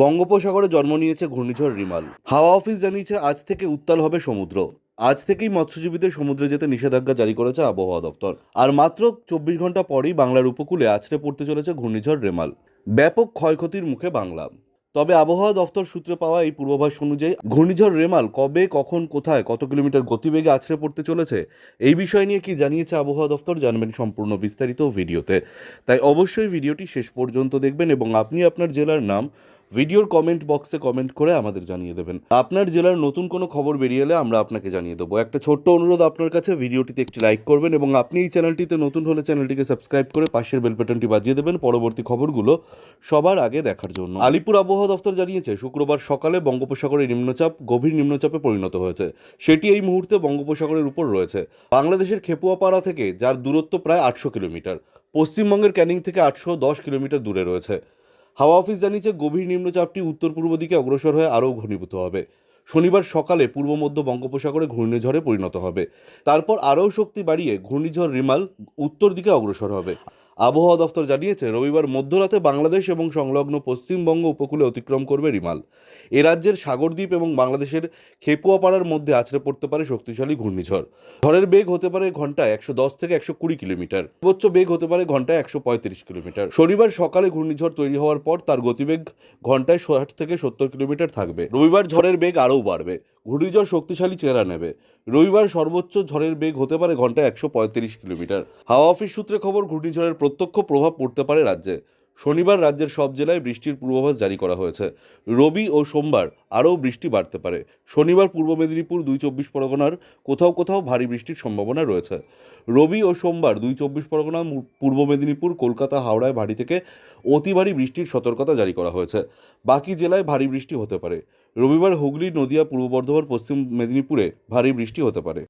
বঙ্গোপসাগরে জন্ম নিয়েছে ঘূর্ণিঝড় রিমাল। হাওয়া অফিস জানিয়েছে, আজ থেকে উত্তাল হবে সমুদ্র। আজ থেকেই মৎস্যজীবীদের সমুদ্রে যেতে নিষেধাজ্ঞা জারি করেছে আবহাওয়া দপ্তর। আর মাত্র চব্বিশ ঘণ্টা পরেই বাংলার উপকূলে আছড়ে পড়তে চলেছে ঘূর্ণিঝড় রেমাল। ব্যাপক ক্ষয়ক্ষতির মুখে বাংলা। তবে আবহাওয়া দপ্তর সূত্রে পাওয়া এই পূর্বাভাস অনুযায়ী, ঘূর্ণিঝড় রেমাল কবে, কখন, কোথায়, কত কিলোমিটার গতিবেগে আছড়ে পড়তে চলেছে, এই বিষয় নিয়ে কি জানিয়েছে আবহাওয়া দপ্তর জানবেন সম্পূর্ণ বিস্তারিত ভিডিওতে। তাই অবশ্যই ভিডিওটি শেষ পর্যন্ত দেখবেন এবং আপনি আপনার জেলার নাম ভিডিওর কমেন্ট বক্সে কমেন্ট করে আমাদের জানিয়ে দেবেন। আপনার জেলার নতুন কোনো খবর বেরিয়ে এলে আমরা আপনাকে জানিয়ে দেবো। একটা ছোট্ট অনুরোধ আপনার কাছে, ভিডিওটিতে একটি লাইক করবেন এবং আপনি এই চ্যানেলটিতে নতুন হলে চ্যানেলটিকে সাবস্ক্রাইব করে পাশের বেল বাজিয়ে দেবেন পরবর্তী খবরগুলো সবার আগে দেখার জন্য। আলিপুর আবহাওয়া দফতর জানিয়েছে, শুক্রবার সকালে বঙ্গোপসাগরে নিম্নচাপ গভীর নিম্নচাপে পরিণত হয়েছে। সেটি এই মুহূর্তে বঙ্গোপসাগরের উপর রয়েছে। বাংলাদেশের খেপুয়াপাড়া থেকে, যার দূরত্ব প্রায় আটশো কিলোমিটার। পশ্চিমবঙ্গের ক্যানিং থেকে আটশো দশ কিলোমিটার দূরে রয়েছে। হাওয়া অফিস জানিয়েছে গভীর নিম্নচাপটি উত্তর পূর্ব দিকে অগ্রসর হয়ে আরও ঘনীভূত হবে। শনিবার সকালে পূর্ব মধ্য বঙ্গোপসাগরে ঘূর্ণিঝড়ে পরিণত হবে। তারপর আরও শক্তি বাড়িয়ে ঘূর্ণিঝড় রিমাল উত্তর দিকে অগ্রসর হবে। আবহাওয়া দফতর জানিয়েছে, রবিবার মধ্যরাতে বাংলাদেশ এবং সংলগ্ন পশ্চিমবঙ্গ উপকূলে অতিক্রম করবে রিমাল। এ রাজ্যের সাগরদ্বীপ এবং বাংলাদেশের খেপুয়াপাড়ার মধ্যে আছড়ে পড়তে পারে শক্তিশালী ঘূর্ণিঝড়। ঝড়ের বেগ হতে পারে ঘন্টায় একশো দশ থেকে একশো কুড়ি কিলোমিটার। সর্বোচ্চ বেগ হতে পারে ঘন্টায় একশো পঁয়ত্রিশ কিলোমিটার। শনিবার সকালে ঘূর্ণিঝড় তৈরি হওয়ার পর তার গতিবেগ ঘন্টায় ষাট থেকে সত্তর কিলোমিটার থাকবে। রবিবার ঝড়ের বেগ আরও বাড়বে। ঘূর্ণিঝড় শক্তিশালী চেহারা নেবে। রবিবার সর্বোচ্চ ঝড়ের বেগ হতে পারে ঘন্টায় একশো পঁয়ত্রিশ কিলোমিটার। হাওয়া অফিস সূত্রে খবর, ঘূর্ণিঝড়ের প্রত্যক্ষ প্রভাব পড়তে পারে রাজ্যে। শনিবার রাজ্যের সব জেলায় বৃষ্টির পূর্বাভাস জারি করা হয়েছে। রবি ও সোমবার আরও বৃষ্টি বাড়তে পারে। শনিবার পূর্ব মেদিনীপুর দুই চব্বিশ পরগনার কোথাও কোথাও ভারী বৃষ্টির সম্ভাবনা রয়েছে। রবি ও সোমবার দুই চব্বিশ পরগনা পূর্ব মেদিনীপুর, কলকাতা, হাওড়ায় ভারী থেকে অতি ভারী বৃষ্টির সতর্কতা জারি করা হয়েছে। বাকি জেলায় ভারী বৃষ্টি হতে পারে। রবিবার হুগলি, নদিয়া, পূর্ব বর্ধমান, পশ্চিম মেদিনীপুরে ভারী বৃষ্টি হতে পারে।